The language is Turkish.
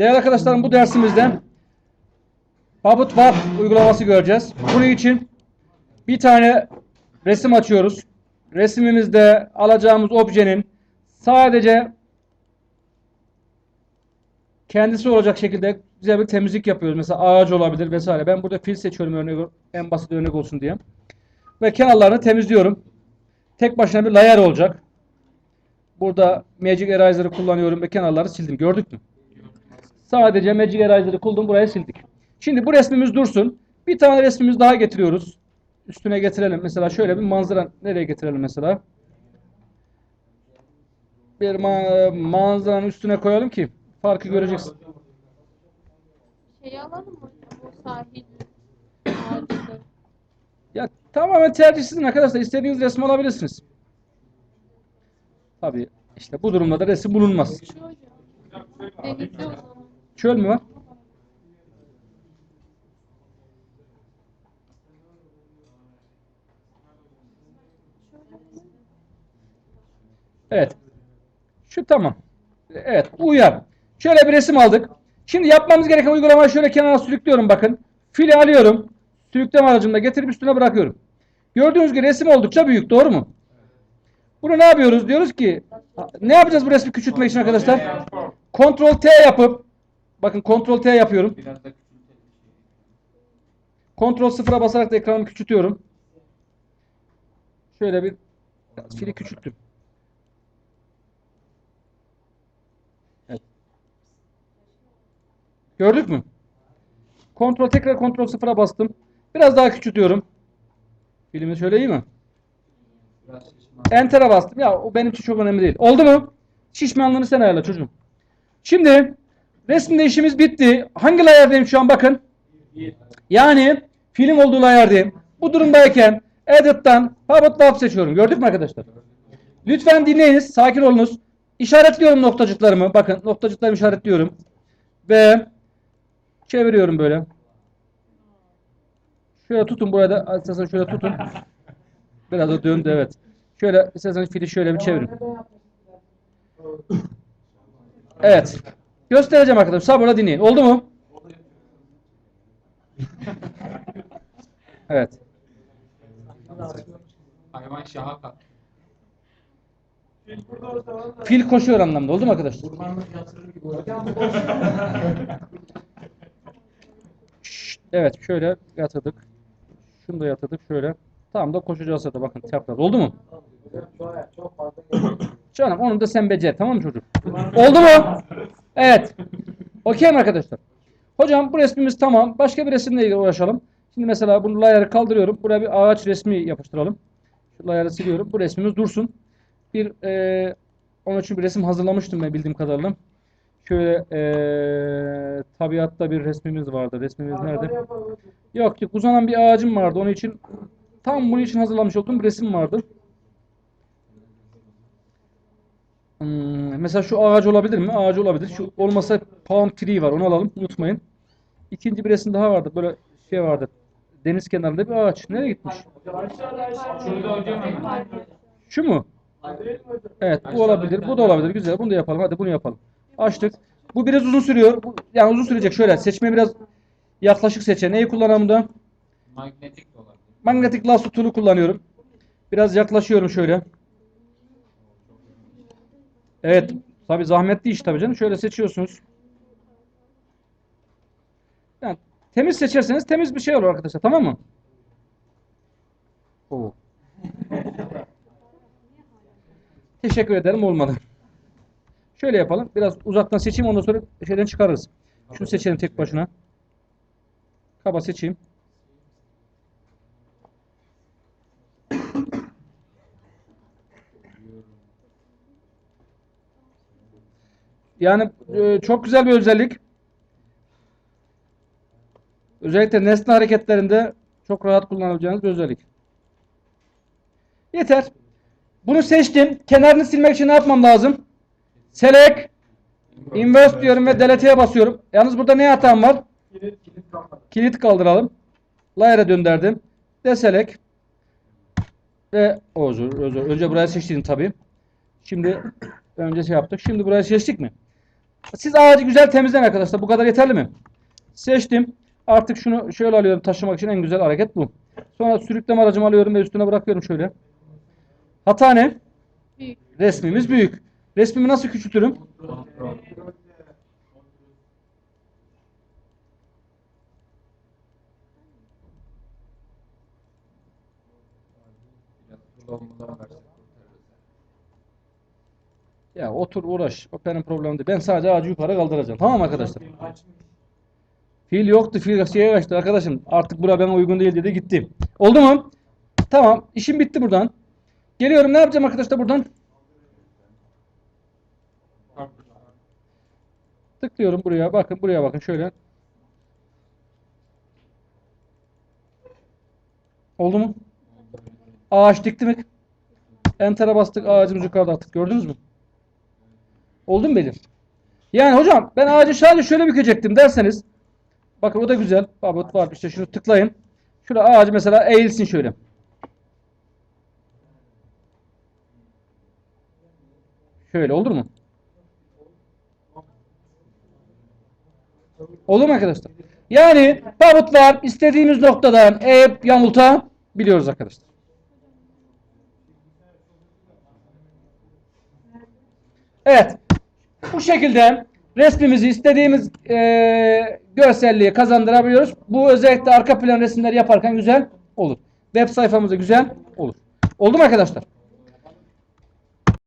Değerli arkadaşlarım bu dersimizde Babut Web uygulaması göreceğiz. Bunun için bir tane resim açıyoruz. Resimimizde alacağımız objenin sadece kendisi olacak şekilde güzel bir temizlik yapıyoruz. Mesela ağaç olabilir vesaire. Ben burada fil seçiyorum örnek en basit örnek olsun diye. Ve kenarlarını temizliyorum. Tek başına bir layer olacak. Burada Magic Eraser'ı kullanıyorum ve kenarları sildim. Gördük mü? Sadece Magic Eraser'ı kullandım. Burayı sildik. Şimdi bu resmimiz dursun. Bir tane resmimiz daha getiriyoruz. Üstüne getirelim. Mesela şöyle bir manzara. Nereye getirelim mesela? Bir ma manzaranın üstüne koyalım ki farkı göreceksin. Şeyi alalım mı? O sahil ağacıdır. Ya tamamen tercih sizin arkadaşlar. İstediğiniz resmi alabilirsiniz. Tabii işte bu durumda da resim bulunmaz. Denizli. Çöl mü var? Evet. Şu tamam. Evet uyar. Şöyle bir resim aldık. Şimdi yapmamız gereken uygulamayı şöyle kenara sürüklüyorum bakın. Fili alıyorum. Sürükleme aracımda getirip üstüne bırakıyorum. Gördüğünüz gibi resim oldukça büyük doğru mu? Bunu ne yapıyoruz? Diyoruz ki ne yapacağız bu resmi küçültmek için arkadaşlar? Ctrl T yapıp bakın Ctrl T yapıyorum. Ctrl sıfıra basarak da ekranımı küçültüyorum. Şöyle bir fili küçülttüm. Evet. Gördük mü? Kontrol tekrar kontrol sıfıra bastım. Biraz daha küçültüyorum. Filmi şöyle iyi mi? Enter'a bastım. Ya o benim için çok önemli değil. Oldu mu? Şişmanlığını sen ayarla çocuğum. Şimdi resimde işimiz bitti. Hangi layerdeyim şu an bakın. Yani film olduğu layerdeyim. Bu durumdayken Edit'ten Pivot Lab seçiyorum. Gördük mü arkadaşlar? Lütfen dinleyiniz. Sakin olunuz. İşaretliyorum noktacıklarımı. Bakın noktacıklarımı işaretliyorum. Ve çeviriyorum böyle. Şöyle tutun burada. İstersen şöyle tutun. Biraz da döndü evet. Şöyle isterseniz fili şöyle bir çevirin. Evet. Göstereceğim arkadaşlar. Sabırla dinleyin. Oldu mu? Evet. Hayvan şaha. Fil koşuyor anlamda. Oldu mu arkadaşlar? Evet. Şöyle yatırdık. Şunu da yatırdık. Şöyle. Tam da koşacağız zaten. Bakın çapraz. Oldu mu? Canım onu da sen becer. Tamam mı çocuk? Oldu mu? Evet. Okey mi arkadaşlar? Hocam bu resmimiz tamam. Başka bir resimle ilgili uğraşalım. Şimdi mesela bunu layer'ı kaldırıyorum. Buraya bir ağaç resmi yapıştıralım. Şu layer'ı siliyorum. Bu resmimiz dursun. Bir eee onun için bir resim hazırlamıştım ben bildiğim kadarıyla. Şöyle eee tabiatta bir resmimiz vardı. Resmimiz nerede? Yok yok uzanan bir ağacım vardı. Onun için tam bunun için hazırlamış olduğum bir resim vardı. Hmm, mesela şu ağaç olabilir mi? Ağaç olabilir. Şu olmasa palm tree var. Onu alalım. Unutmayın. İkinci bir resim daha vardı. Böyle şey vardı. Deniz kenarında bir ağaç. Nereye gitmiş? Şu mu? Evet bu olabilir. Bu da olabilir. Güzel. Bunu da yapalım. Hadi bunu yapalım. Açtık. Bu biraz uzun sürüyor. Bu, yani uzun sürecek. Şöyle seçme biraz yaklaşık seçeneği Neyi kullanalım da? Magnetik de olabilir. Magnetic lasso tool'u kullanıyorum. Biraz yaklaşıyorum şöyle. Evet. Tabi zahmetli iş tabii canım. Şöyle seçiyorsunuz. Yani temiz seçerseniz temiz bir şey olur arkadaşlar. Tamam mı? Oo. Teşekkür ederim. Olmadı. Şöyle yapalım. Biraz uzaktan seçeyim. Ondan sonra şeyden çıkarırız. Şunu seçelim tek başına. Kaba seçeyim. Yani e, çok güzel bir özellik. Özellikle nesne hareketlerinde çok rahat kullanabileceğiniz bir özellik. Yeter. Bunu seçtim. Kenarını silmek için ne yapmam lazım? Select, invert diyorum ve delete'ye basıyorum. Yalnız burada ne hatam var? Kilit kaldıralım. Layer'e döndürdüm. Deselect. Ve özür, özür. Önce burayı seçtim tabii. Şimdi önce şey yaptık. Şimdi burayı seçtik mi? Siz ağacı güzel temizleyin arkadaşlar. Bu kadar yeterli mi? Seçtim. Artık şunu şöyle alıyorum taşımak için en güzel hareket bu. Sonra sürükleme aracımı alıyorum ve üstüne bırakıyorum şöyle. Hata ne? Büyük. Resmimiz büyük. Resmimi nasıl küçültürüm? Ya otur uğraş. O benim problemim değil. Ben sadece ağacı yukarı kaldıracağım. Tamam arkadaşlar? Fiil yoktu. Fiil şeye kaçtı arkadaşım. Artık bura bana uygun değil dedi gitti. Oldu mu? Tamam. İşim bitti buradan. Geliyorum. Ne yapacağım arkadaşlar buradan? Tıklıyorum buraya. Bakın buraya bakın şöyle. Oldu mu? Ağaç dikti mi? Enter'a bastık. Ağacımızı yukarıda attık. Gördünüz mü? Oldu mu benim? Yani hocam ben ağacı sadece şöyle bükecektim derseniz. Bakın o da güzel. Babot var. İşte şunu tıklayın. Şurada ağacı mesela eğilsin şöyle. Şöyle olur mu? Olur mu arkadaşlar? Yani barutlar istediğimiz noktadan eğip yamulta biliyoruz arkadaşlar. Evet. Bu şekilde resmimizi istediğimiz eee görselliği kazandırabiliyoruz. Bu özellikle arka plan resimleri yaparken güzel olur. Web sayfamızda güzel olur. Oldu mu arkadaşlar?